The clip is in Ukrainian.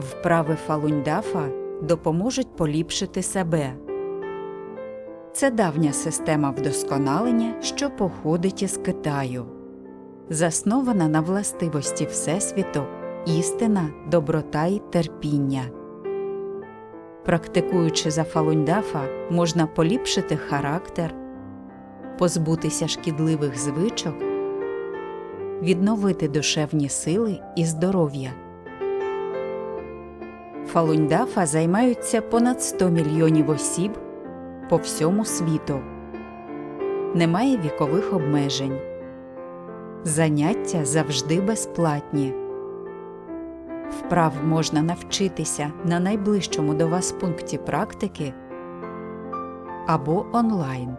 Вправи фалуньдафа допоможуть поліпшити себе. Це давня система вдосконалення, що походить із Китаю. Заснована на властивості Всесвіту, істина, доброта й терпіння. Практикуючи за фалуньдафа, можна поліпшити характер, позбутися шкідливих звичок, відновити душевні сили і здоров'я. Фалуньдафа займаються понад 100 мільйонів осіб по всьому світу. Немає вікових обмежень. Заняття завжди безплатні. Вправ можна навчитися на найближчому до вас пункті практики або онлайн.